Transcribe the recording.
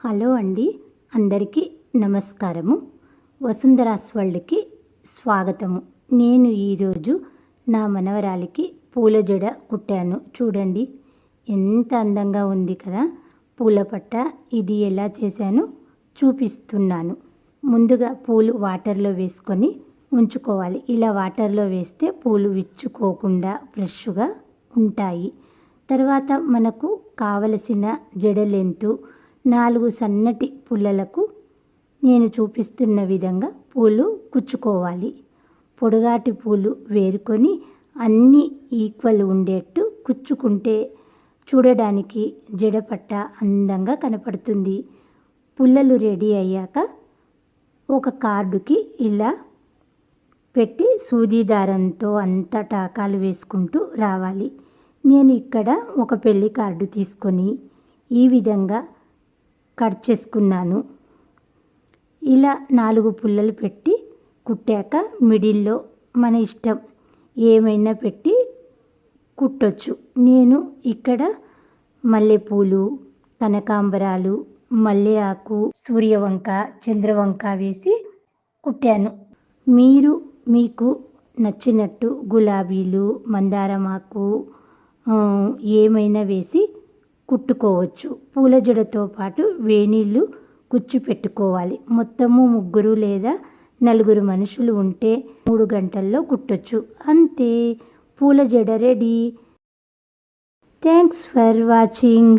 Hello అండి. అందరికీ నమస్కారము. వసుంధరాస్ వరల్డ్కి స్వాగతము. నేను ఈరోజు నా మనవరాలికి పూల జడ కుట్టాను. చూడండి ఎంత అందంగా ఉంది కదా. పూల పట్ట ఇది ఎలా చేశాను చూపిస్తున్నాను. ముందుగా పూలు వాటర్లో వేసుకొని ఉంచుకోవాలి. ఇలా వాటర్లో వేస్తే పూలు విచ్చుకోకుండా ఫ్రెష్గా ఉంటాయి. తర్వాత మనకు కావలసిన జడ లెంతు నాలుగు సన్నటి పుల్లలకు నేను చూపిస్తున్న విధంగా పూలు కుచ్చుకోవాలి. పొడగాటి పూలు వేరుకొని అన్నీ ఈక్వల్ ఉండేట్టు కుచ్చుకుంటే చూడడానికి జడపట్ట అందంగా కనపడుతుంది. పుల్లలు రెడీ అయ్యాక ఒక కార్డుకి ఇలా పెట్టి సూది దారంతో టాకాలు వేసుకుంటూ రావాలి. నేను ఇక్కడ ఒక పెళ్ళి కార్డు తీసుకొని ఈ విధంగా కట్ చేసుకున్నాను. ఇలా నాలుగు పుల్లలు పెట్టి కుట్టాక మిడిల్లో మన ఇష్టం ఏమైనా పెట్టి కుట్టొచ్చు. నేను ఇక్కడ మల్లెపూలు కనకాంబరాలు మల్లె ఆకు సూర్యవంక చంద్రవంక వేసి కుట్టాను. మీరు మీకు నచ్చినట్టు గులాబీలు మందారమాకు ఆకు ఏమైనా వేసి కుట్టుకోవచ్చు. పూల జడతో పాటు వేణీళ్ళు కుచ్చి పెట్టుకోవాలి మొత్తము ముగ్గురు లేదా నలుగురు మనుషులు ఉంటే మూడు గంటల్లో కుట్టొచ్చు. అంతే. పూల జడ రెడీ. Thanks for watching.